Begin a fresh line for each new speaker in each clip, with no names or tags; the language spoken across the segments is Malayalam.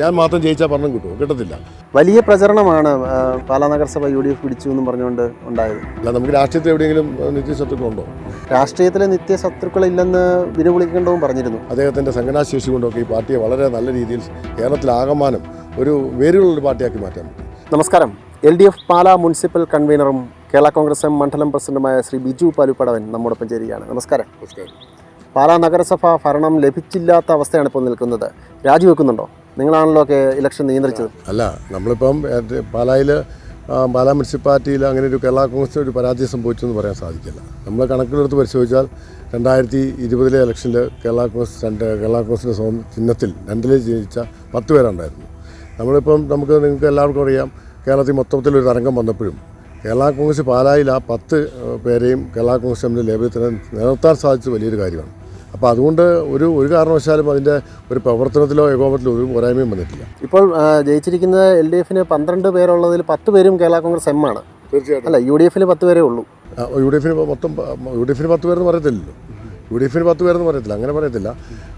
ഞാൻ മാത്രം ജയിച്ചാൽ പറഞ്ഞു കിട്ടുമോ? കിട്ടത്തില്ല.
വലിയ പ്രചരണമാണ് പാലാ നഗരസഭ യു ഡി എഫ് പിടിച്ചു എന്നും പറഞ്ഞുകൊണ്ട് ഉണ്ടായത്.
അല്ല നമുക്ക് രാഷ്ട്രീയത്തിൽ എവിടെയെങ്കിലും നിത്യശത്രുക്കളുണ്ടോ
രാഷ്ട്രീയത്തിലെ നിത്യശത്രുക്കളില്ലെന്ന് ഇല്ലെന്ന് പുളിക്കണ്ടവും പറഞ്ഞിരുന്നു.
അദ്ദേഹത്തിന്റെ സംഘടനാശേഷി കൊണ്ടൊക്കെ ഈ പാർട്ടിയെ വളരെ നല്ല രീതിയിൽ കേരളത്തിലാകമാനം ഒരു വേരുകളുള്ളൊരു പാർട്ടിയാക്കി മാറ്റാൻ
നമസ്കാരം. L D F Pala municipal കൺവീനറും Kerala Congress M മണ്ഡലം പ്രസിഡന്റുമായ ശ്രീ ബിജു പാലുപ്പടവൻ നമ്മോടൊപ്പം ചേരുകയാണ്. നമസ്കാരം.
നമസ്കാരം.
പാലാ നഗരസഭ ഭരണം ലഭിച്ചില്ലാത്ത അവസ്ഥയാണ് ഇപ്പോൾ നിൽക്കുന്നത്. രാജിവെക്കുന്നുണ്ടോ? നിങ്ങളാണല്ലോ ഒക്കെ ഇലക്ഷൻ നിയന്ത്രിച്ചത്?
അല്ല നമ്മളിപ്പം പാലായിൽ പാലാ മുനിസിപ്പാലിറ്റിയിൽ അങ്ങനെ ഒരു കേരള കോൺഗ്രസിന് ഒരു പരാജയം സംഭവിച്ചു എന്ന് പറയാൻ സാധിക്കില്ല. നമ്മൾ കണക്കിലെടുത്ത് പരിശോധിച്ചാൽ രണ്ടായിരത്തി ഇരുപതിലെ ഇലക്ഷനിൽ കേരള കോൺഗ്രസ് രണ്ട് കേരള കോൺഗ്രസിന്റെ സ്വന്തം ചിഹ്നത്തിൽ രണ്ടിൽ ജയിച്ച പത്ത് പേരുണ്ടായിരുന്നു. നമ്മളിപ്പം നമുക്ക് നിങ്ങൾക്ക് എല്ലാവർക്കും അറിയാം കേരളത്തിൽ മൊത്തത്തിൽ ഒരു തരംഗം വന്നപ്പോഴും കേരള കോൺഗ്രസ് പാലായിൽ ആ പത്ത് പേരെയും കേരള കോൺഗ്രസ് എമ്മിന്റെ ലേബലിൽ നിലനിർത്താൻ സാധിച്ചത് വലിയൊരു കാര്യമാണ്. അപ്പോൾ അതുകൊണ്ട് ഒരു ഒരു കാരണവശാലും അതിന്റെ ഒരു പ്രവർത്തനത്തിലോ ഏകോപനത്തിലോ ഒരു പോരായ്മയും വന്നിട്ടില്ല.
ഇപ്പോൾ ജയിച്ചിരിക്കുന്ന എൽ ഡി എഫിന് പന്ത്രണ്ട് പേരുള്ളതിൽ പത്ത് പേരും കേരള കോൺഗ്രസ് എം ആണ്.
തീർച്ചയായിട്ടും.
അല്ല യു ഡി എഫിന് പത്ത് പേരേ ഉള്ളൂ.
യു ഡി എഫിന് മൊത്തം യു ഡി എഫിന് പത്ത് പേരെന്ന് പറയത്തില്ലല്ലോ. യു ഡി എഫിന് പത്ത് പേരെന്ന് പറയത്തില്ല അങ്ങനെ പറയത്തില്ല.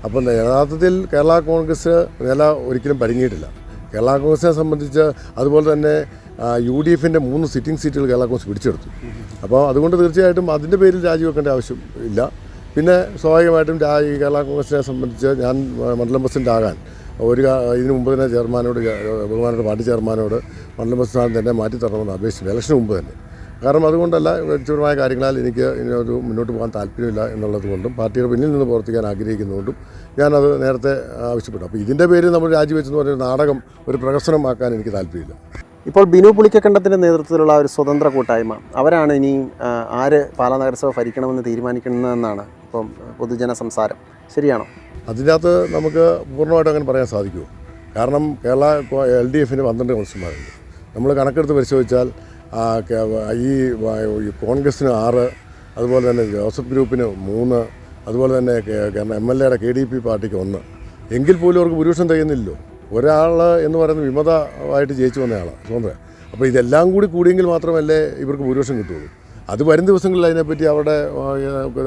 അപ്പം യഥാർത്ഥത്തിൽ കേരള കോൺഗ്രസ് നില ഒരിക്കലും പരിങ്ങിയിട്ടില്ല. കേരള കോൺഗ്രസിനെ സംബന്ധിച്ച് അതുപോലെ തന്നെ യു ഡി എഫിന്റെ മൂന്ന് സിറ്റിംഗ് സീറ്റുകൾ കേരള കോൺഗ്രസ് പിടിച്ചെടുത്തു. അപ്പോൾ അതുകൊണ്ട് തീർച്ചയായിട്ടും അതിന്റെ പേരിൽ രാജിവെക്കേണ്ട ആവശ്യം ഇല്ല. പിന്നെ സ്വാഭാവികമായിട്ടും ഈ കേരള കോൺഗ്രസിനെ സംബന്ധിച്ച് ഞാൻ മണ്ഡലം പ്രസിഡന്റ് ആകാൻ ഒരു ഇതിനു മുമ്പ് തന്നെ ചെയർമാനോട് ബഹുമാനോട് പാർട്ടി ചെയർമാനോട് മണ്ഡലം പ്രസിഡന്റ് തന്നെ മാറ്റി തരണമെന്ന് അപേക്ഷിച്ചു ഇലക്ഷന് മുമ്പ് തന്നെ. കാരണം അതുകൊണ്ടല്ല വ്യക്തിപരമായ കാര്യങ്ങളാൽ എനിക്ക് ഒരു മുന്നോട്ട് പോകാൻ താല്പര്യമില്ല എന്നുള്ളത് കൊണ്ടും പാർട്ടിയുടെ പിന്നിൽ നിന്ന് പ്രവർത്തിക്കാൻ ആഗ്രഹിക്കുന്നതുകൊണ്ടും ഞാനത് നേരത്തെ ആവശ്യപ്പെട്ടു. അപ്പോൾ ഇതിന്റെ പേര് നമ്മൾ രാജിവെച്ചെന്ന് പറഞ്ഞൊരു നാടകം ഒരു പ്രകർശനമാക്കാൻ എനിക്ക് താല്പര്യമില്ല.
ഇപ്പോൾ ബിനു പുളിക്കക്കണ്ടത്തിന്റെ നേതൃത്വത്തിലുള്ള ഒരു സ്വതന്ത്ര കൂട്ടായ്മ അവരാണ് ഇനി ആര് പാലാ നഗരസഭ ഭരിക്കണമെന്ന് തീരുമാനിക്കുന്നതെന്നാണ് ഇപ്പം പൊതുജന സംസാരം. ശരിയാണോ?
അതിനകത്ത് നമുക്ക് പൂർണമായിട്ട് അങ്ങനെ പറയാൻ സാധിക്കുമോ കാരണം കേരള എൽ ഡി എഫിന് പന്ത്രണ്ട് കൗൺസിലർമാരുണ്ട് നമ്മൾ കണക്കെടുത്ത് പരിശോധിച്ചാൽ ഈ കോൺഗ്രസ്സിന് ആറ് അതുപോലെ തന്നെ ജോസഫ് ഗ്രൂപ്പിന് മൂന്ന് അതുപോലെ തന്നെ എം എൽ എയുടെ കെ ഡി പി പാർട്ടിക്ക് ഒന്ന്. എങ്കിൽ പോലും അവർക്ക് ഭൂരിപക്ഷം തികയുന്നില്ലല്ലോ. ഒരാൾ എന്ന് പറയുന്നത് വിമതമായിട്ട് ജയിച്ചു വന്നയാളാണ് സ്വന്തം അപ്പോൾ ഇതെല്ലാം കൂടി കൂടിയെങ്കിൽ മാത്രമല്ലേ ഇവർക്ക് ഭൂരിപക്ഷം കിട്ടുള്ളൂ. അത് വരും ദിവസങ്ങളിൽ അതിനെപ്പറ്റി അവരുടെ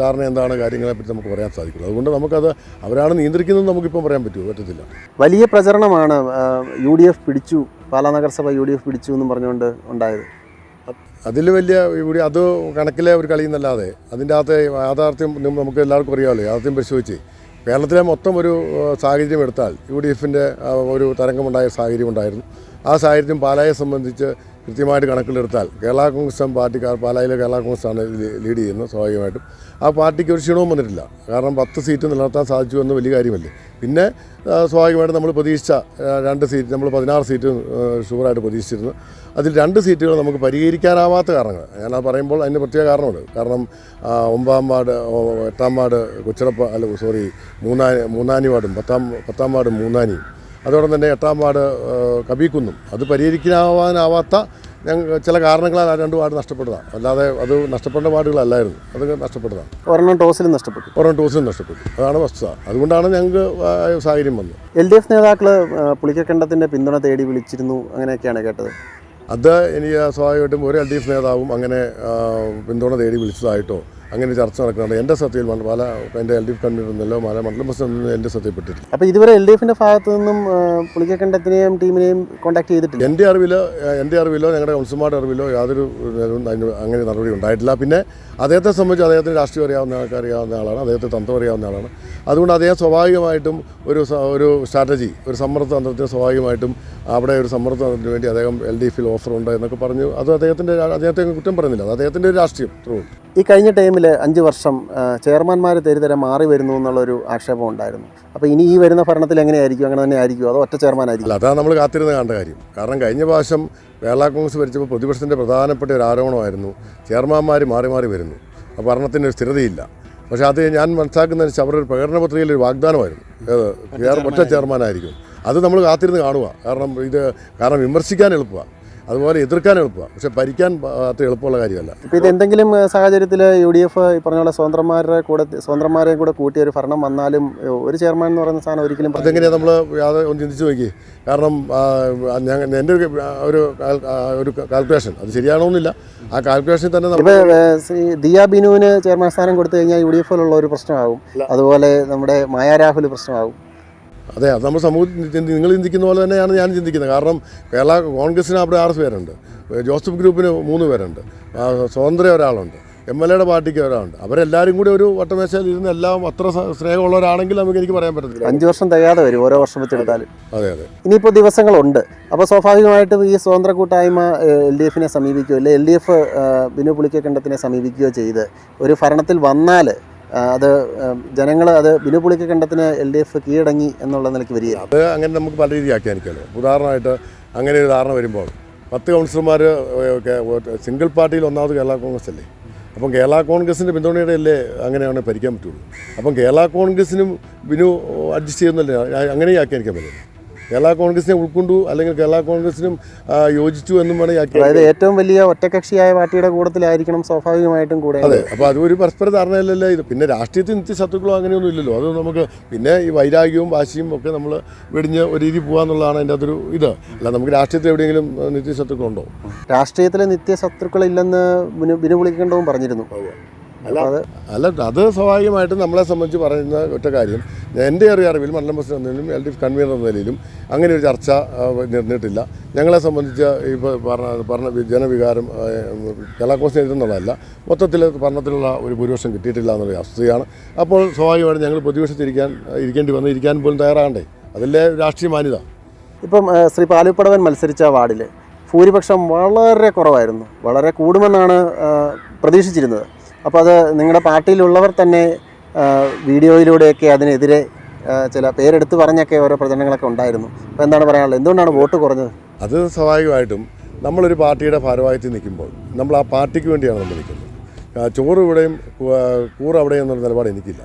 ധാരണ എന്താണ് കാര്യങ്ങളെപ്പറ്റി നമുക്ക് പറയാൻ സാധിക്കുള്ളൂ. അതുകൊണ്ട് നമുക്കത് അവരാണ് നിയന്ത്രിക്കുന്നത് നമുക്കിപ്പം പറയാൻ പറ്റുമോ പറ്റത്തില്ല.
വലിയ പ്രചരണമാണ് യു ഡി എഫ് പിടിച്ചു പാലാ നഗരസഭ യു ഡി എഫ് പിടിച്ചു എന്നും പറഞ്ഞുകൊണ്ട് ഉണ്ടായത്.
അതിൽ വലിയ ഇവിടെ അത് കണക്കിലെ ഒരു കളിയെന്നല്ലാതെ അതിന്റെ അകത്ത് യാഥാർത്ഥ്യം നമുക്ക് എല്ലാവർക്കും അറിയാമല്ലോ യാഥാർത്ഥ്യം പരിശോധിച്ച്. കേരളത്തിലെ മൊത്തം ഒരു സാഹചര്യം എടുത്താൽ യു ഡി എഫിന്റെ ഒരു തരംഗമുണ്ടായ സാഹചര്യം ഉണ്ടായിരുന്നു. ആ സാഹചര്യം പാലായെ സംബന്ധിച്ച് കൃത്യമായിട്ട് കണക്കിലെടുത്താൽ കേരള കോൺഗ്രസ് പാർട്ടിക്കാർ പാലായിലെ കേരള കോൺഗ്രസ് ആണ് ലീ- ലീഡ് ചെയ്യുന്നത് സ്വാഭാവികമായിട്ടും. ആ പാർട്ടിക്ക് ഒരു ക്ഷീണവും വന്നിട്ടില്ല. കാരണം പത്ത് സീറ്റ് നിലനിർത്താൻ സാധിച്ചു എന്ന് വലിയ കാര്യമല്ലേ. പിന്നെ സ്വാഭാവികമായിട്ടും നമ്മൾ പ്രതീക്ഷിച്ച രണ്ട് സീറ്റ് നമ്മൾ പതിനാറ് സീറ്റ് ഷുവറായിട്ട് പ്രതീക്ഷിച്ചിരുന്നു. അതിൽ രണ്ട് സീറ്റുകൾ നമുക്ക് പരിഹരിക്കാനാവാത്ത കാരണങ്ങൾ. ഞാനത് പറയുമ്പോൾ അതിന് പ്രത്യേക കാരണമുണ്ട്. കാരണം ഒമ്പതാം വാർഡ് എട്ടാം വാർഡ് കൊച്ചിടപ്പ അല്ല സോറി മൂന്നാനി മൂന്നാനി വാർഡും പത്താം പത്താം വാർഡും മൂന്നാനിയും അതോടൊപ്പം തന്നെ എട്ടാം വാർഡ് കബീക്കുന്നും. അത് പരിഹരിക്കാനാവാനാവാത്ത ഞങ്ങൾ ചില കാരണങ്ങളാൽ ആ രണ്ട് വാർഡ് നഷ്ടപ്പെട്ടതാണ് അല്ലാതെ അത് നഷ്ടപ്പെട്ട വാർഡുകളല്ലായിരുന്നു. അത് നഷ്ടപ്പെട്ടതാണ്.
ഒരെണ്ണം ടോസിലും നഷ്ടപ്പെട്ടു.
ഒരെണ്ണം ടോസിലും നഷ്ടപ്പെട്ടു. അതാണ് വസ്തുത അതുകൊണ്ടാണ് ഞങ്ങൾക്ക് സാഹചര്യം വന്നത്.
എൽ ഡി എഫ് നേതാക്കൾ പുളിക്കക്കണ്ടത്തിന്റെ പിന്തുണ തേടി വിളിച്ചിരുന്നു. അങ്ങനെയൊക്കെയാണ് കേട്ടത്.
അത് എനിക്ക് സ്വാഭാവികമായിട്ടും ഒരു എൽ ഡി എഫ് നേതാവും അങ്ങനെ പിന്തുണ തേടി വിളിച്ചതായിട്ടോ അങ്ങനെ ചർച്ച നടക്കുന്നുണ്ട്. എന്റെ ശ്രദ്ധയിൽ പല എന്റെ എൽ ഡി എഫ് കൺവീനർ എന്നല്ലോ പല മണ്ഡലം പ്രസിഡന്റ് എന്റെ ശ്രദ്ധയിൽപ്പെട്ടിട്ടില്ല
അപ്പോൾ ഇതുവരെ എൽ ഡി എഫിന്റെ ഭാഗത്തു നിന്നും പുളിക്കണ്ടത്തിനെയും പുളിക്കക്കണ്ടത്തിനെയും ടീമിനെയും കോൺടാക്ട് ചെയ്തിട്ടില്ല?
എന്റെ അറിവിലോ എന്റെ അറിവിലോ ഞങ്ങളുടെ കൗൺസിലർമാരുടെ അറിവിലോ യാതൊരു അങ്ങനെ നടപടി ഉണ്ടായിട്ടില്ല. പിന്നെ അദ്ദേഹത്തെ സംബന്ധിച്ച് അദ്ദേഹത്തിന് രാഷ്ട്രീയം അറിയാവുന്ന ആൾക്ക് അറിയാവുന്ന ആളാണ് അദ്ദേഹത്തെ തന്ത്രം അറിയാവുന്ന ആളാണ്. അതുകൊണ്ട് അദ്ദേഹം സ്വാഭാവികമായിട്ടും ഒരു ഒരു സ്ട്രാറ്റജി ഒരു സമ്മർദ്ദ തന്ത്രത്തിന് സ്വാഭാവികമായിട്ടും അവിടെ ഒരു സമ്മർദ്ദ തന്ത്രത്തിന് വേണ്ടി അദ്ദേഹം എൽ ഡി എഫിൽ ഓഫർ ഉണ്ട് എന്നൊക്കെ പറഞ്ഞു. അത് അദ്ദേഹത്തിന്റെ അദ്ദേഹത്തെ കുറ്റം പറയുന്നില്ല. അത് അദ്ദേഹത്തിന്റെ ഒരു രാഷ്ട്രീയം ത്രൂ
ഈ കഴിഞ്ഞ ടൈമിൽ അഞ്ച് വർഷം ചെയർമാൻമാർ തരിതരം മാറി വരുന്നു എന്നുള്ളൊരു ആക്ഷേപം ഉണ്ടായിരുന്നു. അപ്പോൾ ഇനി ഈ വരുന്ന ഭരണത്തിൽ എങ്ങനെയായിരിക്കും? അങ്ങനെ തന്നെ ആയിരിക്കും അതോ ഒറ്റ ചെയർമാൻ ആയിരിക്കും
അല്ല അതാണ് നമ്മൾ കാത്തിരുന്ന് കാണേണ്ട കാര്യം. കാരണം കഴിഞ്ഞ പ്രാവശ്യം കേരള കോൺഗ്രസ് ഭരിച്ചപ്പോൾ പ്രതിപക്ഷത്തിന്റെ പ്രധാനപ്പെട്ട ഒരു ആരോപണമായിരുന്നു. ചെയർമാന്മാർ മാറി മാറി വരുന്നു. അപ്പോൾ ഭരണത്തിന് ഒരു സ്ഥിരതയില്ല. പക്ഷേ അത് ഞാൻ മനസ്സിലാക്കുന്ന അവരുടെ ഒരു പ്രകടന പത്രികയിൽ ഒരു വാഗ്ദാനമായിരുന്നു. ഏത് ഒറ്റ ചെയർമാനായിരിക്കും. അത് നമ്മൾ കാത്തിരുന്ന് കാണുക. കാരണം ഇത് കാരണം വിമർശിക്കാൻ എളുപ്പമാണ്. അതുപോലെ എതിർക്കാൻ എളുപ്പമാണ്. പക്ഷെ ഭരിക്കാൻ അത്ര എളുപ്പമുള്ള കാര്യമല്ല.
ഇപ്പോൾ ഇത് എന്തെങ്കിലും സാഹചര്യത്തിൽ യു ഡി എഫ് ഈ പറഞ്ഞ പോലെ സ്വതന്ത്രന്മാരുടെ കൂടെ സ്വതന്ത്രന്മാരെയും കൂടെ കൂട്ടിയ ഒരു ഭരണം വന്നാലും ഒരു ചെയർമാൻ എന്ന് പറയുന്ന സാധനം ഒരിക്കലും
അതെങ്ങനെയാണ് നമ്മൾ യാതൊരു ഒന്ന് ചിന്തിച്ച് നോക്കി കാരണം ഞങ്ങൾ എന്റെ ഒരു ഒരു ഒരു കാൽക്കുലേഷൻ അത് ശരിയാണോന്നില്ല ആ കാൽക്കുലേഷൻ തന്നെ നമ്മൾ
ഇപ്പൊ ദിയ ബിനുവിന് ചെയർമാൻ സ്ഥാനം കൊടുത്തു കഴിഞ്ഞാൽ യു ഡി എഫിലുള്ള ഒരു പ്രശ്നമാകും. അതുപോലെ നമ്മുടെ മായ രാഹുൽ പ്രശ്നമാകും.
അതെ അത് നമ്മൾ സമൂഹത്തിൽ നിങ്ങൾ ചിന്തിക്കുന്ന പോലെ തന്നെയാണ് ഞാൻ ചിന്തിക്കുന്നത്. കാരണം കേരള കോൺഗ്രസിന് അവിടെ ആറ് പേരുണ്ട്. ജോസഫ് ഗ്രൂപ്പിന് മൂന്ന് പേരുണ്ട്. സ്വതന്ത്ര ഒരാളുണ്ട്. എം എൽ എയുടെ പാർട്ടിക്ക് ഒരാളുണ്ട്. അവരെല്ലാവരും കൂടി ഒരു വട്ടമേശയിൽ ഇരുന്ന് എല്ലാം അത്ര സ്നേഹമുള്ള സ്നേഹമുള്ളവരാണെങ്കിൽ നമുക്ക് എനിക്ക് പറയാൻ പറ്റത്തില്ല.
അഞ്ച് വർഷം തികയാതെ വരും ഓരോ വർഷം വെച്ചെടുത്താലും
അതെ അതെ.
ഇനിയിപ്പോൾ ദിവസങ്ങളുണ്ട്. അപ്പോൾ സ്വാഭാവികമായിട്ടും ഈ സ്വതന്ത്ര കൂട്ടായ്മ എൽ ഡി എഫിനെ സമീപിക്കുകയോ അല്ലെങ്കിൽ എൽ ഡി എഫ് ബിനു പുളിക്കക്കണ്ടത്തിനെ സമീപിക്കുകയോ ചെയ്ത് ഒരു ഭരണത്തിൽ വന്നാൽ അത് ജനങ്ങൾ അത് ബിനു പുളിക്കക്കണ്ടത്തിന് എൽ ഡി എഫ് കീഴടങ്ങി എന്നുള്ള നിലയ്ക്ക് വരിക
അത് അങ്ങനെ നമുക്ക് പല രീതി വ്യാഖ്യാനിക്കാമല്ലോ ഉദാഹരണമായിട്ട് അങ്ങനെ ഒരു ധാരണ വരുമ്പോൾ പത്ത് കൗൺസിലർമാർ സിംഗിൾ പാർട്ടിയിൽ ഒന്നാമത് കേരള കോൺഗ്രസ് അല്ലേ? അപ്പം കേരള കോൺഗ്രസിന്റെ പിന്തുണയുടെ അല്ലേ അങ്ങനെയാണ് ഭരിക്കാൻ പറ്റുള്ളൂ. അപ്പം കേരള കോൺഗ്രസിനും ബിനു അഡ്ജസ്റ്റ് ചെയ്യുന്നല്ലേ? ആഖ്യാനിക്കാൻ പറ്റില്ല? കേരള കോൺഗ്രസിനെ ഉൾക്കൊണ്ടു അല്ലെങ്കിൽ കേരള കോൺഗ്രസിനും യോജിച്ചു എന്നും വേണമെങ്കിൽ
അതായത് ഏറ്റവും വലിയ ഒറ്റകക്ഷിയായ പാർട്ടിയുടെ കൂടത്തിലായിരിക്കണം സ്വാഭാവികമായിട്ടും കൂടെ
അതെ അപ്പോൾ അതൊരു പരസ്പര ധാരണയിലല്ലേ ഇത്. പിന്നെ രാഷ്ട്രീയത്തിൽ നിത്യ ശത്രുക്കളോ അങ്ങനെയൊന്നും ഇല്ലല്ലോ. അത് നമുക്ക് പിന്നെ ഈ വൈരാഗ്യവും വാശിയും ഒക്കെ നമ്മൾ വെടിഞ്ഞ് ഒരു രീതി പോകാന്നുള്ളതാണ് അതിന്റെ അതൊരു ഇത്. അല്ല നമുക്ക് രാഷ്ട്രീയത്തിൽ എവിടെയെങ്കിലും നിത്യ ശത്രുക്കളുണ്ടോ
രാഷ്ട്രീയത്തിലെ നിത്യശത്രുക്കളില്ലെന്ന് ബിനു ബിനു പുളിക്കണ്ടവും പറഞ്ഞിരുന്നു
അല്ല
അത്
അല്ല അത് സ്വാഭാവികമായിട്ടും നമ്മളെ സംബന്ധിച്ച് പറയുന്ന ഒറ്റ കാര്യം. എന്റെ അറിയ അറിവിൽ മണ്ഡലം പ്രസിഡന്റ് എന്ന നിലയിലും എൽ ഡി എഫ് കൺവീനർ എന്ന നിലയിലും അങ്ങനെ ഒരു ചർച്ച നിന്നിട്ടില്ല. ഞങ്ങളെ സംബന്ധിച്ച് ഇപ്പോൾ പറഞ്ഞ പറഞ്ഞ ജനവികാരം കലാഘോഷം എഴുതുന്നതല്ല മൊത്തത്തിൽ ഭരണത്തിലുള്ള ഒരു ഭൂരിപക്ഷം കിട്ടിയിട്ടില്ല എന്നുള്ള അവസ്ഥയാണ്. അപ്പോൾ സ്വാഭാവികമായിട്ടും ഞങ്ങൾ പ്രതിപക്ഷത്തിരിക്കാൻ ഇരിക്കേണ്ടി വന്ന് ഇരിക്കാൻ പോലും തയ്യാറാകണ്ടേ? അതല്ലേ രാഷ്ട്രീയ മാന്യത?
ഇപ്പം ശ്രീ പാലുപ്പടവൻ മത്സരിച്ച വാർഡിൽ ഭൂരിപക്ഷം വളരെ കുറവായിരുന്നു. വളരെ കൂടുമെന്നാണ് പ്രതീക്ഷിച്ചിരുന്നത്. അപ്പോൾ അത് നിങ്ങളുടെ പാർട്ടിയിലുള്ളവർ തന്നെ വീഡിയോയിലൂടെയൊക്കെ അതിനെതിരെ ചില പേരെടുത്ത് പറഞ്ഞൊക്കെ ഓരോ പ്രചരണങ്ങളൊക്കെ ഉണ്ടായിരുന്നു. അപ്പോൾ എന്താണ് പറയാനുള്ളത്? എന്തുകൊണ്ടാണ് വോട്ട് കുറഞ്ഞത്?
അത് സ്വാഭാവികമായിട്ടും നമ്മളൊരു പാർട്ടിയുടെ ഭാരവാഹിത്വം നിൽക്കുമ്പോൾ നമ്മൾ ആ പാർട്ടിക്ക് വേണ്ടിയാണ് നമ്മൾ നിൽക്കുന്നത്. ചോറ് ഇവിടെയും കൂറ് അവിടെയും എന്നുള്ള നിലപാട് എനിക്കില്ല.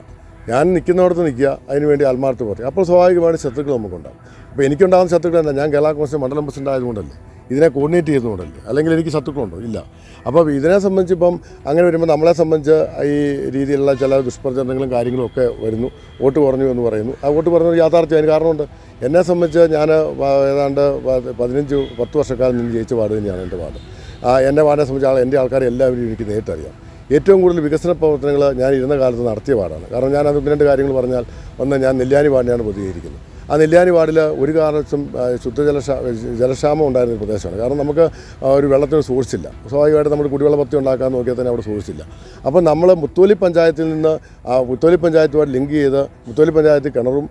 ഞാൻ നിൽക്കുന്നിടത്ത് നിൽക്കുക അതിനുവേണ്ടി ആത്മാർത്ഥ പറയും അപ്പോൾ സ്വാഭാവികമായിട്ട് ശത്രുക്കൾ നമുക്കുണ്ടാകും. അപ്പോൾ എനിക്കുണ്ടാകുന്ന ശത്രുക്കൾ എന്താ ഞാൻ കേരള കോൺഗ്രസ് മണ്ഡലം പ്രസിഡന്റ് ആയതുകൊണ്ടല്ലേ. ഇതിനെ കോർഡിനേറ്റ് ചെയ്യുന്നുണ്ടല്ലേ അല്ലെങ്കിൽ എനിക്ക് ശത്രുക്കളുണ്ടോ? ഇല്ല. അപ്പോൾ ഇതിനെ സംബന്ധിച്ച് ഇപ്പം അങ്ങനെ വരുമ്പോൾ നമ്മളെ സംബന്ധിച്ച് ഈ രീതിയിലുള്ള ചില ദുഷ്പ്രചരണങ്ങളും കാര്യങ്ങളും ഒക്കെ വരുന്നു. വോട്ട് കുറഞ്ഞു എന്ന് പറയുന്നു. ആ വോട്ട് കുറഞ്ഞൊരു യാഥാർത്ഥ്യം അതിന് കാരണമുണ്ട്. എന്നെ സംബന്ധിച്ച് ഞാൻ ഏതാണ്ട് പതിനഞ്ച് പത്ത് വർഷക്കാലം നിന്ന് ജയിച്ച വാർഡ് തന്നെയാണ് എന്റെ വാർഡ്. എന്റെ വാർഡിനെ സംബന്ധിച്ച് ആൾ എന്റെ ആൾക്കാരെ എല്ലാവരും എനിക്ക് നേരിട്ടറിയാം. ഏറ്റവും കൂടുതൽ വികസന പ്രവർത്തനങ്ങൾ ഞാൻ ഇരുന്ന കാലത്ത് നടത്തിയ വാർഡാണ്. കാരണം ഞാൻ അത് രണ്ട് കാര്യങ്ങൾ പറഞ്ഞാൽ ഒന്ന് ഞാൻ നെല്ലിയാനി വാർഡിനെയാണ് പ്രതികരിക്കുന്നത്. ആ നെല്ലിയാനി വാർഡിൽ ഒരു കാരണത്തും ശുദ്ധജല ക്ഷാ- ജലക്ഷാമം ഉണ്ടായിരുന്ന പ്രദേശമാണ്. കാരണം നമുക്ക് ഒരു വെള്ളത്തിന് സോഴ്സ് ഇല്ല സ്വാഭാവികമായിട്ട് നമ്മൾ കുടിവെള്ള പദ്ധതി ഉണ്ടാക്കാൻ നോക്കിയാൽ തന്നെ അവിടെ സോഴ്സ് ഇല്ല അപ്പോൾ നമ്മൾ മുത്തോലി പഞ്ചായത്തിൽ നിന്ന് മുത്തോലി പഞ്ചായത്തുമായിട്ട് ലിങ്ക് ചെയ്ത് മുത്തോലി പഞ്ചായത്തിൽ കിണറും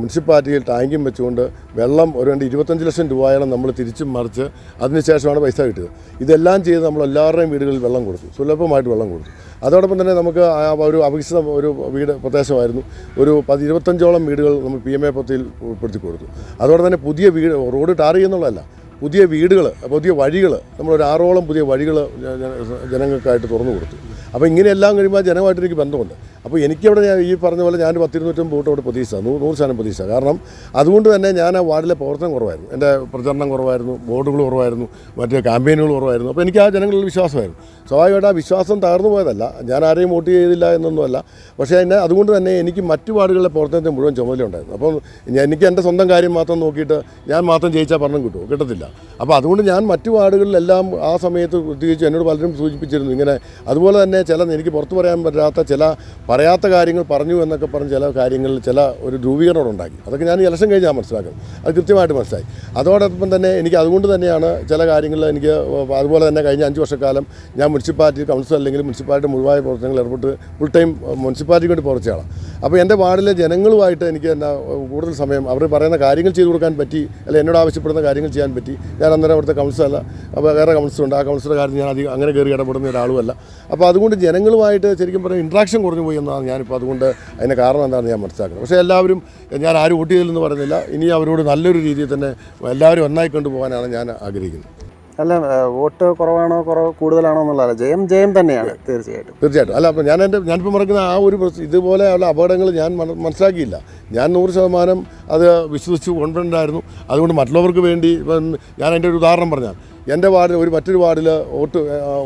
മുനിസിപ്പാലിറ്റിയിൽ ടാങ്കും വെച്ചുകൊണ്ട് വെള്ളം ഒരു രണ്ട് ഇരുപത്തഞ്ച് ലക്ഷം രൂപയാണ് നമ്മൾ തിരിച്ചും മറിച്ച് അതിനുശേഷമാണ് പൈസ കിട്ടിയത്. ഇതെല്ലാം ചെയ്ത് നമ്മൾ എല്ലാവരുടെയും വീടുകളിൽ വെള്ളം കൊടുത്തു. സുലഭമായിട്ട് വെള്ളം കൊടുത്തു. അതോടൊപ്പം തന്നെ നമുക്ക് ഒരു അവികസിത ഒരു വീട് പ്രദേശമായിരുന്നു. ഒരു പതി ഇരുപത്തഞ്ചോളം വീടുകൾ നമ്മൾ പി എം എ പദ്ധതിയിൽ ഉൾപ്പെടുത്തി കൊടുത്തു. അതോടെ തന്നെ പുതിയ വീട് റോഡ് ടാർ ചെയ്യുന്നുള്ളതല്ല പുതിയ വീടുകൾ പുതിയ വഴികൾ നമ്മളൊരു ആറോളം പുതിയ വഴികൾ ജനങ്ങൾക്കായിട്ട് തുറന്നു കൊടുത്തു. അപ്പോൾ ഇങ്ങനെയെല്ലാം കഴിയുമ്പോൾ ജനമായിട്ട് എനിക്ക് ബന്ധമുണ്ട്. അപ്പോൾ എനിക്കവിടെ ഞാൻ ഈ പറഞ്ഞ പോലെ ഞാൻ പത്തിരുന്നൂറ്റമ്പത് വോട്ട് അവിടെ പ്രതീക്ഷ നൂറ് നൂറ് ശതമാനം പ്രതീക്ഷ കാരണം അതുകൊണ്ട് തന്നെ ഞാൻ ആ വാർഡിലെ പ്രവർത്തനം കുറവായിരുന്നു. എന്റെ പ്രചരണം കുറവായിരുന്നു ബോർഡുകൾ കുറവായിരുന്നു മറ്റേ ക്യാമ്പയിനുകൾ കുറവായിരുന്നു. അപ്പോൾ എനിക്ക് ആ ജനങ്ങളിൽ വിശ്വാസമായിരുന്നു. സ്വാഭാവികമായിട്ട് ആ വിശ്വാസം തകർന്നു പോയതല്ല. ഞാൻ ആരെയും വോട്ട് ചെയ്തില്ല എന്നൊന്നുമല്ല പക്ഷേ എന്നെ അതുകൊണ്ട് തന്നെ എനിക്ക് മറ്റു വാർഡുകളിലെ പ്രവർത്തനത്തിന് മുഴുവൻ ചുമതലയുണ്ടായിരുന്നു. അപ്പോൾ എനിക്ക് എന്റെ സ്വന്തം കാര്യം മാത്രം നോക്കിയിട്ട് ഞാൻ മാത്രം ജയിച്ചാൽ പറഞ്ഞു കിട്ടുമോ? കിട്ടത്തില്ല. അപ്പോൾ അതുകൊണ്ട് ഞാൻ മറ്റു വാർഡുകളിലെല്ലാം ആ സമയത്ത് പ്രത്യേകിച്ച് എന്നോട് പലരും സൂചിപ്പിച്ചിരുന്നു ഇങ്ങനെ. അതുപോലെ തന്നെ ചില എനിക്ക് പുറത്തു പറയാൻ പറ്റാത്ത ചില പറയാത്ത കാര്യങ്ങൾ പറഞ്ഞു എന്നൊക്കെ പറഞ്ഞ് ചില കാര്യങ്ങളിൽ ചില ഒരു ധ്രുവീകരണം ഉണ്ടാക്കി. അതൊക്കെ ഞാൻ ഇലക്ഷൻ കഴിഞ്ഞ് ഞാൻ മനസ്സിലാക്കുന്നത്. അത് കൃത്യമായിട്ട് മനസ്സിലായി. അതോടൊപ്പം തന്നെ എനിക്ക് അതുകൊണ്ട് തന്നെയാണ് ചില കാര്യങ്ങളിൽ എനിക്ക് അതുപോലെ തന്നെ കഴിഞ്ഞ അഞ്ച് വർഷക്കാലം ഞാൻ മുനിസിപ്പാലിറ്റി കൗൺസിൽ അല്ലെങ്കിൽ മുനിസിപ്പാലിറ്റി മുഴുവായ പ്രവർത്തനങ്ങൾ ഏർപ്പെട്ട് ഫുൾ ടൈം മുനിസിപ്പാലിറ്റിക്ക് വേണ്ടി പ്രവർത്തിച്ചാളാണ് അപ്പോൾ എന്റെ വാർഡിലെ ജനങ്ങളുമായിട്ട് എനിക്ക് എന്നാ കൂടുതൽ സമയം അവർ പറയുന്ന കാര്യങ്ങൾ ചെയ്തു കൊടുക്കാൻ പറ്റി അല്ല എന്നോട് ആവശ്യപ്പെടുന്ന കാര്യങ്ങൾ ചെയ്യാൻ പറ്റി. ഞാൻ അന്നേരം അവിടുത്തെ കൗൺസിലല്ല അപ്പോൾ വേറെ കൗൺസിലുണ്ട് ആ കൗൺസിലർ കാര്യം ഞാൻ അധികം അങ്ങനെ കയറി ഇടപെടുന്ന ഒരാളുമല്ല. അപ്പോൾ അതുകൊണ്ട് ജനങ്ങളുമായിട്ട് ശരിക്കും പറഞ്ഞാൽ ഇൻട്രാക്ഷൻ കുറഞ്ഞു പോയി. എന്നാണ് ഞാനിപ്പോൾ അതുകൊണ്ട് അതിന് കാരണം എന്താണെന്ന് ഞാൻ മനസ്സിലാക്കുന്നത് പക്ഷേ എല്ലാവരും ഞാൻ ആരും വോട്ട് ചെയ്തില്ലെന്ന് പറയുന്നില്ല. ഇനി അവരോട് നല്ലൊരു രീതിയിൽ തന്നെ എല്ലാവരും ഒന്നായി കൊണ്ടുപോകാനാണ് ഞാൻ ആഗ്രഹിക്കുന്നത്.
അല്ല വോട്ട് കുറവാണോ കുറവ് കൂടുതലാണോ എന്നുള്ളതല്ല. ജയം ജയം തന്നെയാണ് തീർച്ചയായിട്ടും.
തീർച്ചയായിട്ടും. അല്ല അപ്പോൾ ഞാൻ എന്റെ ഞാനിപ്പോൾ മറക്കുന്ന ആ ഒരു ഇതുപോലെയുള്ള അപകടങ്ങൾ ഞാൻ മനസ്സിലാക്കിയില്ല. ഞാൻ നൂറ് ശതമാനം അത് വിശ്വസിച്ച് കോൺഫിഡന്റ് ആയിരുന്നു. അതുകൊണ്ട് മറ്റുള്ളവർക്ക് വേണ്ടി ഇപ്പം ഞാൻ എന്റെ ഒരു ഉദാഹരണം പറഞ്ഞാൽ എന്റെ വാർഡിൽ ഒരു മറ്റൊരു വാർഡിൽ വോട്ട്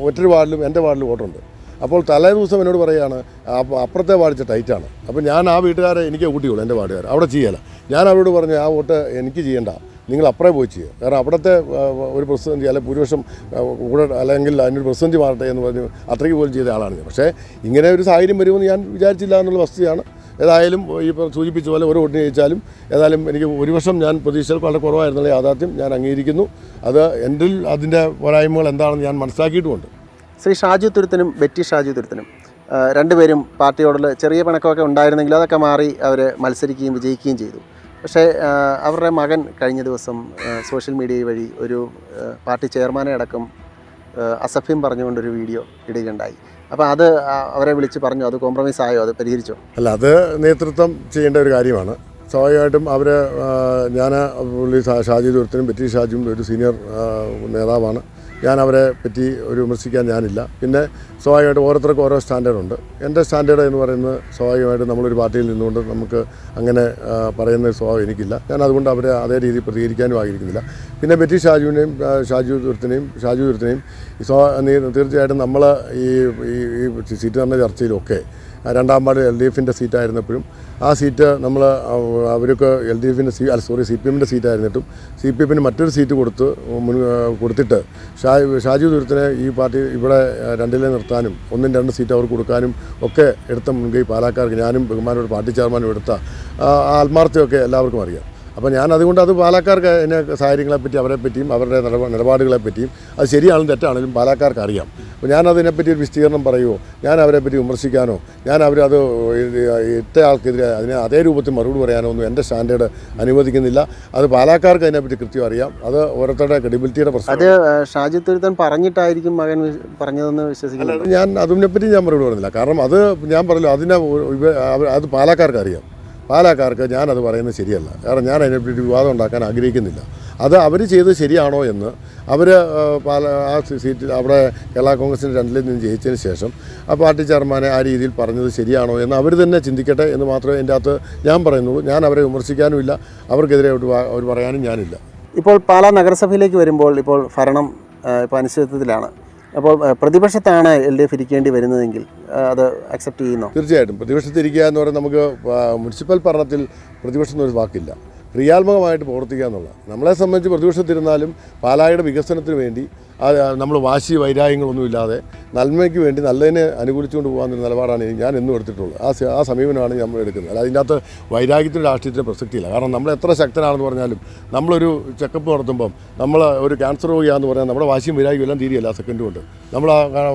മറ്റൊരു വാർഡിലും എന്റെ വാർഡിൽ വോട്ടുണ്ട്. അപ്പോൾ തലേ ദിവസം എന്നോട് പറയുകയാണ് അപ്പുറത്തെ വാടിച്ച ടൈറ്റാണ് അപ്പോൾ ഞാൻ ആ വീട്ടുകാരെ എനിക്ക് കൂട്ടിയുള്ളൂ എന്റെ വാർഡുകാർ അവിടെ ചെയ്യല. ഞാൻ അവരോട് പറഞ്ഞു ആ വോട്ട് എനിക്ക് ചെയ്യണ്ട. നിങ്ങൾ അപ്പുറേ പോയി ചെയ്യുക. കാരണം അവിടുത്തെ ഒരു പ്രസിഡന്റ് അല്ലെങ്കിൽ ഭൂരിപക്ഷം കൂടെ അല്ലെങ്കിൽ അതിനൊരു പ്രസിഡന്റ് മാറട്ടെ എന്ന് പറഞ്ഞു അത്രയ്ക്ക് പോലും ചെയ്ത ആളാണ് ഞാൻ. പക്ഷേ ഇങ്ങനെ ഒരു സാഹചര്യം വരുമെന്ന് ഞാൻ വിചാരിച്ചില്ല എന്നുള്ള വസ്തുതയാണ്. ഏതായാലും ഈ സൂചിപ്പിച്ച പോലെ ഒരു വോട്ടിന് ജയിച്ചാലും ഏതായാലും എനിക്ക് ഒരു വർഷം ഞാൻ പ്രതീക്ഷകൾ വളരെ കുറവായിരുന്നുള്ള യാഥാർത്ഥ്യം ഞാൻ അംഗീകരിക്കുന്നു. അത് എന്റെ അതിന്റെ പോരായ്മകൾ എന്താണെന്ന് ഞാൻ മനസ്സിലാക്കിയിട്ടുമുണ്ട്.
ശ്രീ ഷാജു തുരുത്തിനും ബെറ്റി ഷാജു തുരുത്തിനും രണ്ടുപേരും പാർട്ടിയോടുള്ള ചെറിയ പിണക്കമൊക്കെ ഉണ്ടായിരുന്നെങ്കിലും അതൊക്കെ മാറി അവർ മത്സരിക്കുകയും വിജയിക്കുകയും ചെയ്തു. പക്ഷേ അവരുടെ മകൻ കഴിഞ്ഞ ദിവസം സോഷ്യൽ മീഡിയ വഴി ഒരു പാർട്ടി ചെയർമാനെ അടക്കം അസഭ്യം പറഞ്ഞുകൊണ്ടൊരു വീഡിയോ ഇടുകയുണ്ടായി. അപ്പോൾ അത് അവരെ വിളിച്ച് പറഞ്ഞു അത് കോംപ്രമൈസ് ആയോ? അത് പരിഹരിച്ചോ?
അല്ല അത് നേതൃത്വം ചെയ്യേണ്ട ഒരു കാര്യമാണ്. സ്വാഭാവികമായിട്ടും അവർ ഞാൻ പുള്ളി ഷാജി ദൂരത്തിനും ബെറ്റി ഷാജിയും ഒരു സീനിയർ നേതാവാണ്. ഞാൻ അവരെ പറ്റി ഒരു വിമർശിക്കാൻ ഞാനില്ല. പിന്നെ സ്വാഭാവികമായിട്ട് ഓരോരുത്തർക്കും ഓരോ സ്റ്റാൻഡേർഡുണ്ട്. എന്റെ സ്റ്റാൻഡേർഡ് എന്ന് പറയുന്നത് സ്വാഭാവികമായിട്ട് നമ്മളൊരു പാർട്ടിയിൽ നിന്നുകൊണ്ട് നമുക്ക് അങ്ങനെ പറയുന്ന സ്വഭാവം എനിക്കില്ല. ഞാൻ അതുകൊണ്ട് അവരെ അതേ രീതിയിൽ പ്രതികരിക്കാനും ആഗ്രഹിക്കുന്നില്ല. പിന്നെ ബെറ്റി ഷാജുവിനെയും ഷാജു ദുരത്തിനെയും ഷാജു ദുരത്തിനെയും തീർച്ചയായിട്ടും നമ്മൾ ഈ ഈ സീറ്റ് തന്ന ചർച്ചയിലൊക്കെ രണ്ടാം വാർഡ് എൽ ഡി എഫിന്റെ സീറ്റായിരുന്നപ്പോഴും ആ സീറ്റ് നമ്മൾ അവർക്ക് എൽ ഡി എഫിന്റെ സീ അല്ല സോറി സി പി എമ്മിന്റെ സീറ്റായിരുന്നിട്ടും സി പി എമ്മിന് മറ്റൊരു സീറ്റ് കൊടുത്ത് മുൻ കൊടുത്തിട്ട് ഷാ ഷാജു ദൂരത്തിനെ ഈ പാർട്ടി ഇവിടെ രണ്ടിലെ നിർത്താനും ഒന്നും രണ്ട് സീറ്റ് അവർക്ക് കൊടുക്കാനും ഒക്കെ എടുത്ത മുൻകൈ പാലക്കാർക്ക് ഞാനും ബഹുമാനോട് പാർട്ടി ചെയർമാനും എടുത്ത ആത്മാർത്ഥ്യമൊക്കെ എല്ലാവർക്കും അറിയാം. അപ്പോൾ ഞാൻ അതുകൊണ്ട് അത് പാലക്കാർക്ക് എന്നെ സാഹചര്യങ്ങളെപ്പറ്റി അവരെ പറ്റിയും അവരുടെ നിലപാ നിലപാടുകളെ പറ്റിയും അത് ശരിയാണെങ്കിലും തെറ്റാണെങ്കിലും പാലക്കാർക്ക് അറിയാം. അപ്പോൾ ഞാൻ അതിനെപ്പറ്റി ഒരു വിസ്തീർണം പറയുമോ ഞാൻ അവരെ പറ്റി വിമർശിക്കാനോ? ഞാൻ അവരത് ഇട്ട ആൾക്കെതിരെ അതിനെ അതേ രൂപത്തിൽ മറുപടി പറയാനോ ഒന്നും എന്റെ സ്റ്റാൻഡേർഡ് അനുവദിക്കുന്നില്ല. അത് പാലക്കാർക്ക് അതിനെപ്പറ്റി കൃത്യം അറിയാം. അത് ഓരോരുത്തരുടെ ക്രെഡിബിലിറ്റിയുടെ പ്രശ്നം
അത് ഷാജി തുരുത്തൻ പറഞ്ഞിട്ടായിരിക്കും മകൻ പറഞ്ഞതെന്ന് വിശ്വസിക്കുന്നു.
ഞാൻ അതിനെപ്പറ്റി ഞാൻ മറുപടി പറയുന്നില്ല കാരണം അത് ഞാൻ പറഞ്ഞല്ലോ അതിനെ അത് പാലക്കാർക്ക് അറിയാം. പാലക്കാർക്ക് ഞാനത് പറയുന്നത് ശരിയല്ല. കാരണം ഞാൻ അതിനെപ്പറ്റി വിവാദം ഉണ്ടാക്കാൻ ആഗ്രഹിക്കുന്നില്ല. അത് അവർ ചെയ്തത് ശരിയാണോ എന്ന് അവർ പാല ആ സീറ്റിൽ അവിടെ കേരള കോൺഗ്രസിന്റെ രണ്ടിൽ നിന്ന് ജയിച്ചതിന് ശേഷം ആ പാർട്ടി ചെയർമാനെ ആ രീതിയിൽ പറഞ്ഞത് ശരിയാണോ എന്ന് അവർ തന്നെ ചിന്തിക്കട്ടെ എന്ന് മാത്രമേ എന്റെ അകത്ത് ഞാൻ പറയുന്നുള്ളൂ. ഞാൻ അവരെ വിമർശിക്കാനുമില്ല അവർക്കെതിരെ അവർ പറയാനും ഞാനില്ല.
ഇപ്പോൾ പാലാ നഗരസഭയിലേക്ക് വരുമ്പോൾ ഇപ്പോൾ ഭരണം ഇപ്പോൾ അനിശ്ചിതത്വത്തിലാണ്. അപ്പോൾ പ്രതിപക്ഷത്താണ് എൽ ഡി എഫ് ഇരിക്കേണ്ടി വരുന്നതെങ്കിൽ അത് അക്സെപ്റ്റ് ചെയ്യുന്നു?
തീർച്ചയായിട്ടും. പ്രതിപക്ഷത്തിരിക്കുക എന്ന് പറയുന്നത് നമുക്ക് മുനിസിപ്പൽ ഭരണത്തിൽ പ്രതിപക്ഷം എന്നൊരു വാക്കില്ല. ക്രിയാത്മകമായിട്ട് പ്രവർത്തിക്കുക എന്നുള്ളത് നമ്മളെ സംബന്ധിച്ച് പ്രതിപക്ഷത്തിരുന്നാലും പാലായുടെ വികസനത്തിന് വേണ്ടി നമ്മൾ വാശി വൈരാഗ്യങ്ങളൊന്നുമില്ലാതെ നന്മയ്ക്ക് വേണ്ടി നല്ലതിനെ അനുകൂലിച്ചുകൊണ്ട് പോകാമെന്നൊരു നിലപാടാണ് ഞാൻ എന്നും എടുത്തിട്ടുള്ളത്. ആ ആ സമീപനമാണ് നമ്മൾ എടുക്കുന്നത്. അല്ല അതിന്റെ അകത്ത് വൈരാഗ്യത്തിന്റെ രാഷ്ട്രീയത്തിന് പ്രസക്തിയില്ല. കാരണം നമ്മൾ എത്ര ശക്തനാണെന്ന് പറഞ്ഞാലും നമ്മളൊരു ചെക്കപ്പ് നടത്തുമ്പം നമ്മൾ ഒരു ക്യാൻസർ രോഗിയാണെന്ന് പറഞ്ഞാൽ നമ്മുടെ വാശിയും വൈരാഗ്യം എല്ലാം തീരെയല്ല സെക്കൻഡ് കൊണ്ട്. നമ്മൾ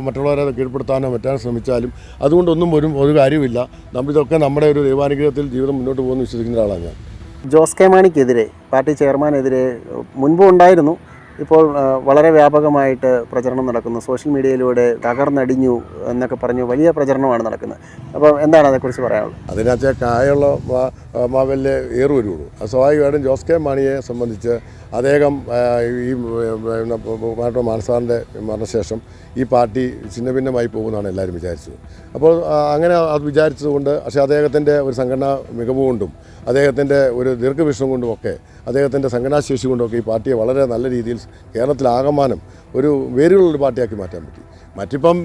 മറ്റുള്ളവരെ കീഴ്പ്പെടുത്താനോ മറ്റാനോ ശ്രമിച്ചാലും അതുകൊണ്ടൊന്നും ഒരു ഒരു കാര്യമില്ല നമ്മളിതൊക്കെ നമ്മുടെ ഒരു ദൈവാനുഗ്രഹത്തിൽ ജീവിതം മുന്നോട്ട് പോകുമെന്ന് വിശ്വസിക്കുന്ന ഒരാളാണ് ഞാൻ.
ജോസ് കെ മാണിക്കെതിരെ പാർട്ടി ചെയർമാനെതിരെ മുൻപ് ഉണ്ടായിരുന്നു. ഇപ്പോൾ വളരെ വ്യാപകമായിട്ട് പ്രചരണം നടക്കുന്നു. സോഷ്യൽ മീഡിയയിലൂടെ തകർന്നടിഞ്ഞു എന്നൊക്കെ പറഞ്ഞു വലിയ പ്രചരണമാണ് നടക്കുന്നത്. അപ്പോൾ എന്താണ് അതേക്കുറിച്ച് പറയാനുള്ളത്?
അതിനകത്ത് കായുള്ള മാവല്ലേ ഏറു ഏറ് വരുള്ളൂ അത് സ്വാഭാവികമായിട്ടും ജോസ് കെ മാണിയെ സംബന്ധിച്ച് അദ്ദേഹം ഈ മാനസാറിന്റെ മരണശേഷം ഈ പാർട്ടി ഛിന്ന ഭിന്നമായി പോകുമെന്നാണ് എല്ലാവരും വിചാരിച്ചത്. അപ്പോൾ അങ്ങനെ അത് വിചാരിച്ചതുകൊണ്ട് പക്ഷേ അദ്ദേഹത്തിന്റെ ഒരു സംഘടനാ മികവ് കൊണ്ടും അദ്ദേഹത്തിന്റെ ഒരു ദീർഘവീക്ഷണം കൊണ്ടുമൊക്കെ അദ്ദേഹത്തിന്റെ സംഘടനാശേഷി കൊണ്ടുമൊക്കെ ഈ പാർട്ടിയെ വളരെ നല്ല രീതിയിൽ കേരളത്തിലാകമാനം ഒരു വേരുകളുള്ളൊരു പാർട്ടിയാക്കി മാറ്റാൻ പറ്റി. മറ്റിപ്പം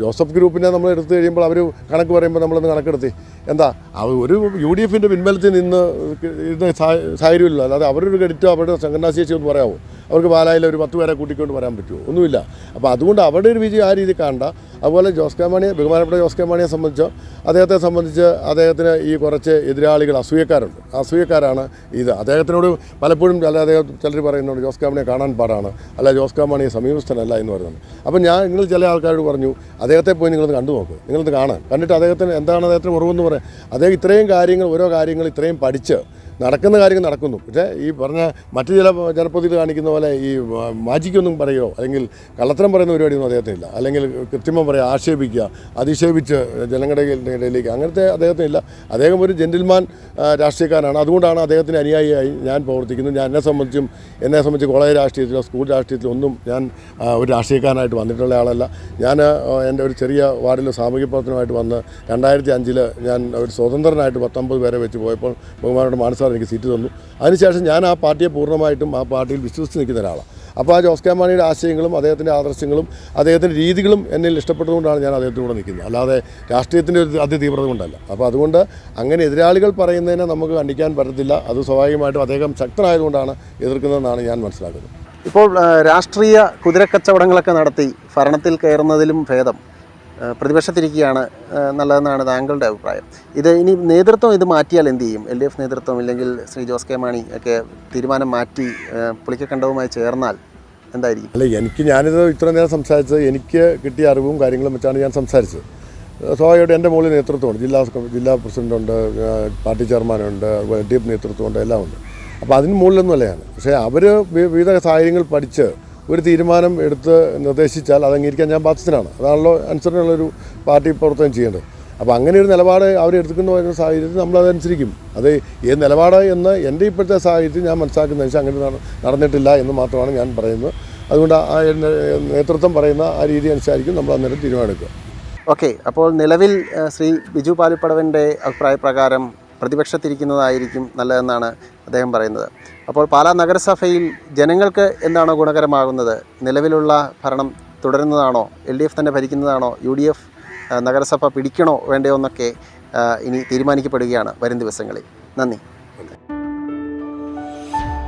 ജോസഫ് ഗ്രൂപ്പിനെ നമ്മൾ എടുത്തു കഴിയുമ്പോൾ അവർ കണക്ക് പറയുമ്പോൾ നമ്മളൊന്ന് കണക്കെടുത്തി. എന്താ ഒരു യു ഡി എഫിന്റെ പിൻബലത്തിൽ നിന്ന് ഇരുന്ന സാഹചര്യമില്ല. അല്ലാതെ അവരൊരു ക്രെഡിറ്റോ അവരുടെ സംഘടനാശേഷി ഒന്ന് പറയാമോ അവർക്ക് പാലായിൽ ഒരു പത്ത് പേരെ കൂട്ടിക്കൊണ്ട് വരാൻ പറ്റുമോ? ഒന്നുമില്ല. അപ്പോൾ അതുകൊണ്ട് അവിടെ ഒരു വിജയം ആ രീതി കാണണ്ട. അതുപോലെ ജോസ് കെ മാണിയെ ബഹുമാനപ്പെട്ട ജോസ് കെ മാണിയെ സംബന്ധിച്ചോ അദ്ദേഹത്തെ സംബന്ധിച്ച് അദ്ദേഹത്തിന് ഈ കുറച്ച് എതിരാളികൾ അസൂയക്കാരുണ്ട്. അസൂയക്കാരാണ് ഇത്. അദ്ദേഹത്തിനോട് പലപ്പോഴും അല്ല അദ്ദേഹം ചിലർ പറയുന്നുണ്ട് ജോസ് കെ മാണിയെ കാണാൻ പാടാണ്. അല്ല ജോസ് കെ മാണിയെ സമീപസ്ഥനല്ല എന്ന് പറയുന്നുണ്ട്. അപ്പം ഞാൻ നിങ്ങൾ ചില ആൾക്കാരോട് പറഞ്ഞു അദ്ദേഹത്തെ പോയി നിങ്ങളത് കണ്ടു നോക്ക്. നിങ്ങളത് കാണാൻ. കണ്ടിട്ട് അദ്ദേഹത്തിന് എന്താണ് അദ്ദേഹത്തിന് കുറവെന്ന് പറയാം. അദ്ദേഹം ഇത്രയും കാര്യങ്ങൾ ഓരോ കാര്യങ്ങൾ ഇത്രയും പഠിച്ച് നടക്കുന്ന കാര്യങ്ങൾ നടക്കുന്നു. പക്ഷേ ഈ പറഞ്ഞ മറ്റു ചില ജനപ്രതിനിധികൾ കാണിക്കുന്ന പോലെ ഈ മാജിക്കൊന്നും പറയുകയോ അല്ലെങ്കിൽ കള്ളത്തരം പറയുന്ന പരിപാടിയൊന്നും അദ്ദേഹത്തിനില്ല. അല്ലെങ്കിൽ കൃത്രിമം പറയുക ആക്ഷേപിക്കുക അധിക്ഷേപിച്ച് ജനങ്ങളുടെ ഇടയിലേക്ക് അങ്ങനത്തെ അദ്ദേഹത്തിനില്ല. അദ്ദേഹം ഒരു ജെന്റിൽമാൻ രാഷ്ട്രീയക്കാരനാണ്. അതുകൊണ്ടാണ് അദ്ദേഹത്തിന് അനുയായിയായി ഞാൻ പ്രവർത്തിക്കുന്നത്. ഞാൻ എന്നെ സംബന്ധിച്ചും എന്നെ സംബന്ധിച്ച് കോളേജ് രാഷ്ട്രീയത്തിലോ സ്കൂൾ രാഷ്ട്രീയത്തിലോ ഒന്നും ഞാൻ ഒരു രാഷ്ട്രീയക്കാരനായിട്ട് വന്നിട്ടുള്ള ആളല്ല. ഞാൻ എന്റെ ഒരു ചെറിയ വാർഡിൽ സാമൂഹ്യ പ്രവർത്തനമായിട്ട് വന്ന് രണ്ടായിരത്തി അഞ്ചിൽ ഞാൻ ഒരു സ്വതന്ത്രനായിട്ട് പത്തൊമ്പത് പേരെ വെച്ച് പോയപ്പോൾ ബഹുമാനോട് മാനസാർ എനിക്ക് സീറ്റ് തന്നു. അതിനുശേഷം ഞാൻ ആ പാർട്ടിയെ പൂർണമായിട്ടും ആ പാർട്ടിയിൽ വിശ്വസിച്ച് നിൽക്കുന്ന ഒരാളാണ്. അപ്പോൾ ആ ജോസ് കെ മാണിയുടെ ആശയങ്ങളും അദ്ദേഹത്തിന്റെ ആദർശങ്ങളും അദ്ദേഹത്തിന്റെ രീതികളും എന്നിൽ ഇഷ്ടപ്പെട്ടതുകൊണ്ടാണ് ഞാൻ അദ്ദേഹത്തിന്റെ കൂടെ നിൽക്കുന്നത്. അല്ലാതെ രാഷ്ട്രീയത്തിന്റെ ഒരു അതിതീവ്രത കൊണ്ടല്ല. അപ്പോൾ അതുകൊണ്ട് അങ്ങനെ എതിരാളികൾ പറയുന്നതിനെ നമുക്ക് കണ്ടിക്കാൻ പറ്റത്തില്ല. അത് സ്വാഭാവികമായിട്ടും അദ്ദേഹം ശക്തനായതുകൊണ്ടാണ് എതിർക്കുന്നതെന്നാണ് ഞാൻ മനസ്സിലാക്കുന്നത്.
ഇപ്പോൾ രാഷ്ട്രീയ കുതിരക്കച്ചവടങ്ങളൊക്കെ നടത്തി ഭരണത്തിൽ കയറുന്നതിലും ഭേദം. പ്രതിപക്ഷത്തിരിക്കുകയാണ് നല്ലതെന്നാണ് താങ്കളുടെ അഭിപ്രായം. ഇത് ഇനി നേതൃത്വം ഇത് മാറ്റിയാൽ എന്ത് ചെയ്യും? എൽ ഡി എഫ് നേതൃത്വം ഇല്ലെങ്കിൽ ശ്രീ ജോസ് കെ മാണി ഒക്കെ തീരുമാനം മാറ്റി പുളിക്കക്കണ്ടവുമായി ചേർന്നാൽ എന്തായിരിക്കും?
അല്ല എനിക്ക് ഞാനിത് ഇത്ര നേരം സംസാരിച്ചത് എനിക്ക് കിട്ടിയ അറിവും കാര്യങ്ങളും വെച്ചാണ് ഞാൻ സംസാരിച്ചത്. സ്വാഭാവികമായിട്ട് എന്റെ മുകളിൽ നേതൃത്വമുണ്ട്. ജില്ലാ ജില്ലാ പ്രസിഡന്റുണ്ട് പാർട്ടി ചെയർമാനുണ്ട് എൽ ഡി എഫ് നേതൃത്വമുണ്ട് എല്ലാം ഉണ്ട് അപ്പോൾ അതിന് മുകളിലൊന്നുമല്ല ഞാൻ. പക്ഷേ അവർ വിവിധ സാഹചര്യങ്ങൾ പഠിച്ച് ഒരു തീരുമാനം എടുത്ത് നിർദ്ദേശിച്ചാൽ അത് അംഗീകരിക്കാൻ ഞാൻ ബാധ്യസ്ഥനാണ്. അതാണല്ലോ അനുസരണയുള്ളൊരു പാർട്ടി പ്രവർത്തനം ചെയ്യേണ്ടത്. അപ്പോൾ അങ്ങനെ ഒരു നിലപാട് അവർ അവരെടുക്കുന്ന വരുന്ന സാഹചര്യത്തിൽ നമ്മളതനുസരിക്കും അത് ഏത് നിലപാട് എന്ന് എന്റെ ഇപ്പോഴത്തെ സാഹചര്യത്തിൽ ഞാൻ മനസ്സിലാക്കുന്ന വെച്ചാൽ അങ്ങനെ നടന്നിട്ടില്ല എന്ന് മാത്രമാണ് ഞാൻ പറയുന്നത്. അതുകൊണ്ട് ആ നേതൃത്വം പറയുന്ന ആ രീതി അനുസരിച്ചായിരിക്കും നമ്മൾ അന്നേരം തീരുമാനമെടുക്കുക
ഓക്കെ. അപ്പോൾ നിലവിൽ ശ്രീ ബിജു പാലിപ്പടവന്റെ അഭിപ്രായ പ്രകാരം പ്രതിപക്ഷത്തിരിക്കുന്നതായിരിക്കും നല്ലതെന്നാണ് അദ്ദേഹം പറയുന്നത്. അപ്പോൾ പാലാ നഗരസഭയിൽ ജനങ്ങൾക്ക് എന്താണോ ഗുണകരമാകുന്നത്? നിലവിലുള്ള ഭരണം തുടരുന്നതാണോ? എൽ ഡി എഫ് തന്നെ ഭരിക്കുന്നതാണോ? യു ഡി എഫ് നഗരസഭ പിടിക്കണോ വേണ്ടയോ എന്നൊക്കെ ഇനി തീരുമാനിക്കപ്പെടുകയാണ് വരും ദിവസങ്ങളിൽ. നന്ദി.